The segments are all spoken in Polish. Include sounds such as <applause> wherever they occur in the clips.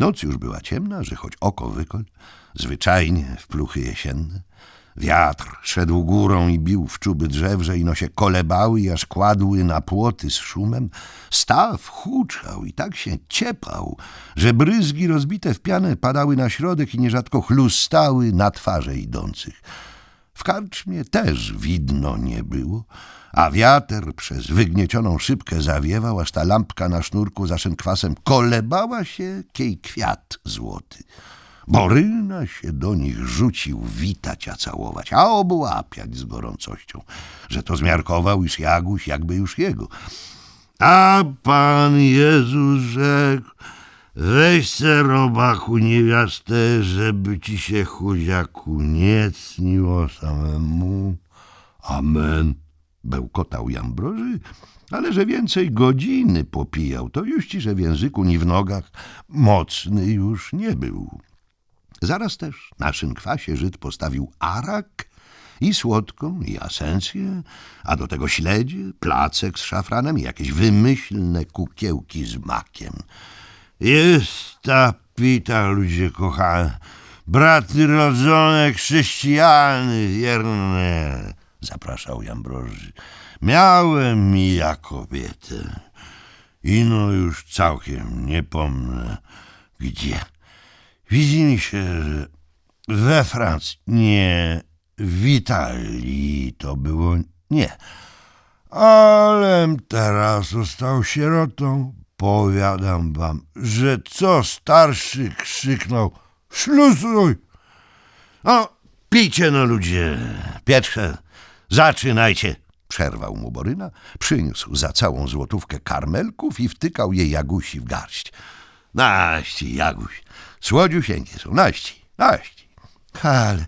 Noc już była ciemna, że choć oko wykoń, zwyczajnie w pluchy jesienne. Wiatr szedł górą i bił w czuby drzew, że ino się kolebały aż kładły na płoty z szumem. Staw huczał i tak się ciepał, że bryzgi rozbite w pianę padały na środek i nierzadko chlustały na twarze idących. W karczmie też widno nie było, a wiatr przez wygniecioną szybkę zawiewał, aż ta lampka na sznurku za szynkwasem kolebała się kiej kwiat złoty. Boryna się do nich rzucił witać, a całować, a obłapiać z gorącością, że to zmiarkował, iż Jaguś jakby już jego. A Pan Jezus rzekł, weź se robaku niewiastę, żeby ci się chudziaku nie cniło samemu. Amen, bełkotał Jambroży, ale że więcej godziny popijał, to już ci, że w języku ni w nogach mocny już nie był. Zaraz też na szynkwasie Żyd postawił arak i słodką, i asencję, a do tego śledzie, placek z szafranem i jakieś wymyślne kukiełki z makiem. Jest ta pita, ludzie kochani, braty rodzone, chrześcijany, wierne, zapraszał Jambroży. Miałem mi ja kobietę. Ino już całkiem nie pomnę gdzie. Widzi mi się, że we Francji, nie, w Italii to było nie. Alem teraz został sierotą. Powiadam wam, że co starszy krzyknął Szlusuj! No, pijcie no ludzie, Pietrze, zaczynajcie. Przerwał mu Boryna, przyniósł za całą złotówkę karmelków i wtykał je Jagusi w garść. Naści, Jaguś, słodziusieńkie są, naści, naści. Ale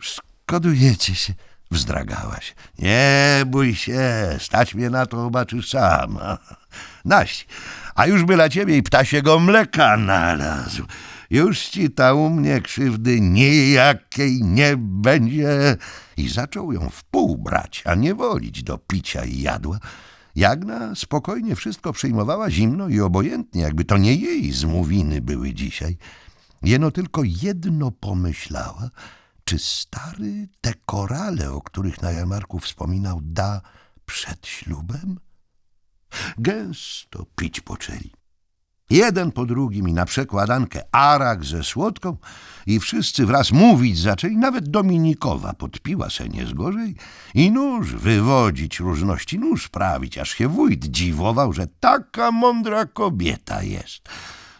szkodujecie się, wzdragałaś. Nie bój się, stać mnie na to zobaczysz sam. <laughs> Naści, a już by dla ciebie i ptasiego mleka nalazł. Już ci ta u mnie krzywdy nijakiej nie będzie. I zaczął ją w pół brać, a nie wolić do picia i jadła. Jagna spokojnie wszystko przyjmowała zimno i obojętnie, jakby to nie jej zmówiny były dzisiaj. Jeno tylko jedno pomyślała, czy stary te korale, o których na jarmarku wspominał, da przed ślubem? Gęsto pić poczęli. Jeden po drugim i na przekładankę arak ze słodką i wszyscy wraz mówić zaczęli, nawet Dominikowa podpiła se nie zgorzej i nóż wywodzić różności, nóż prawić, aż się wójt dziwował, że taka mądra kobieta jest.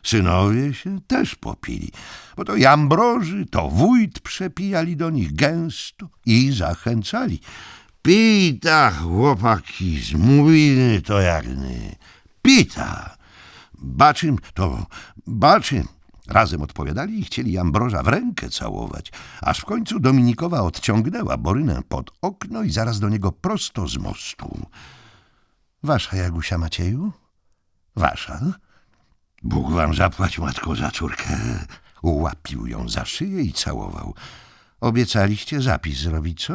Synowie się też popili, bo to jambroży, to wójt przepijali do nich gęsto i zachęcali. Pita, chłopaki, z mówiny to jagny, pita. Baczym to, baczym. Razem odpowiadali i chcieli Ambroża w rękę całować, aż w końcu Dominikowa odciągnęła Borynę pod okno i zaraz do niego prosto z mostu. Wasza Jagusia Macieju? Wasza? Bóg wam zapłać, matko, za córkę. Ułapił ją za szyję i całował. Obiecaliście zapis zrobić, co?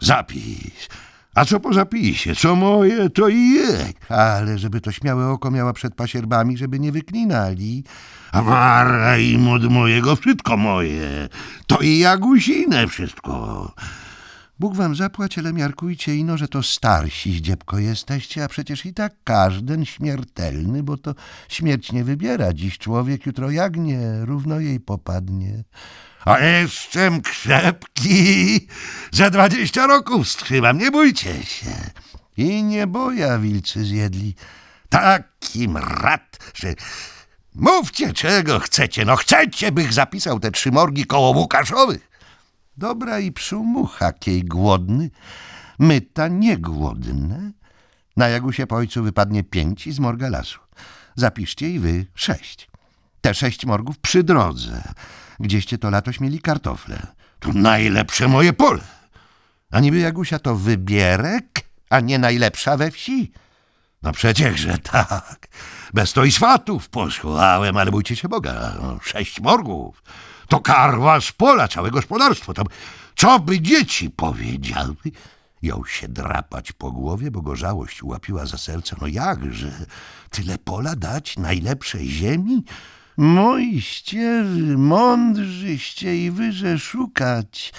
Zapis. A co po zapisie? Co moje, to i je. Ale żeby to śmiałe oko miała przed pasierbami, żeby nie wyklinali. A wara im od mojego wszystko moje. To i jagusinę wszystko. Bóg wam zapłać, ale miarkujcie ino, że to starsi zdziebko jesteście, a przecież i tak każden śmiertelny, bo to śmierć nie wybiera. Dziś człowiek, jutro jagnie, równo jej popadnie. A jestem krzepki, za dwadzieścia roków strzymam, nie bójcie się. I nie boja wilcy zjedli. Taki mrat, że mówcie czego chcecie, no chcecie, bych zapisał te trzy morgi koło Łukaszowych. Dobra i przymucha, kiej głodny, myta niegłodne. Na Jagusie po ojcu wypadnie pięć i z morga lasu. Zapiszcie i wy sześć. Te sześć morgów przy drodze. Gdzieście to latoś mieli kartofle. To najlepsze moje pole. A niby Jagusia to wybierek, a nie najlepsza we wsi. No przecież, że tak. Bez to i swatów posłałem, ale bójcie się Boga. Sześć morgów. To karwa z pola, całe gospodarstwo. To, co by dzieci powiedziały? Jął się drapać po głowie, bo go żałość ułapiła za serce. No jakże? Tyle pola dać najlepszej ziemi? Moiście wy, mądrzyście i wyże szukać.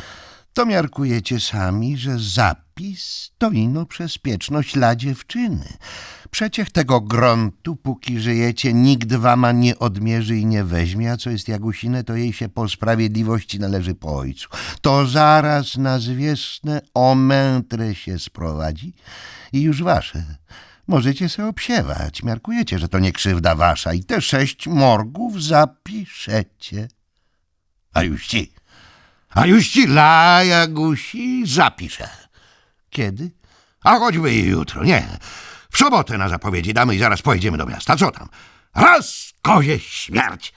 To miarkujecie sami, że zapis to ino przez pieczność dla dziewczyny. Przeciech tego gruntu, póki żyjecie, nikt wama nie odmierzy i nie weźmie, a co jest Jagusine, to jej się po sprawiedliwości należy po ojcu. To zaraz na zwiesne o się sprowadzi i już wasze. Możecie se obsiewać, miarkujecie, że to nie krzywda wasza i te sześć morgów zapiszecie. A już ci, a już ci la Jagusi zapiszę. Kiedy? A choćby i jutro, nie. W sobotę na zapowiedzi damy i zaraz pojedziemy do miasta. Co tam? Raz, kozie śmierć!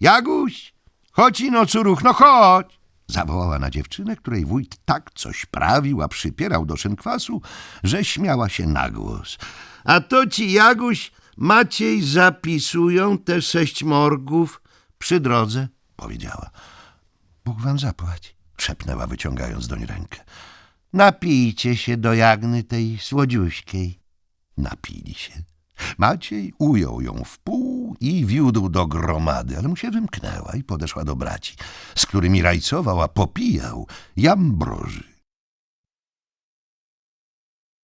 Jaguś, chodź ino, curuch, no chodź! Zawołała na dziewczynę, której wójt tak coś prawił, a przypierał do szynkwasu, że śmiała się na głos. A to ci, Jaguś, Maciej zapisują te sześć morgów przy drodze, powiedziała. Bóg wam zapłać, szepnęła, wyciągając doń rękę. Napijcie się do jagny tej słodziuśkiej. Napili się. Maciej ujął ją w pół i wiódł do gromady, ale mu się wymknęła i podeszła do braci, z którymi rajcował, a popijał Jambroży.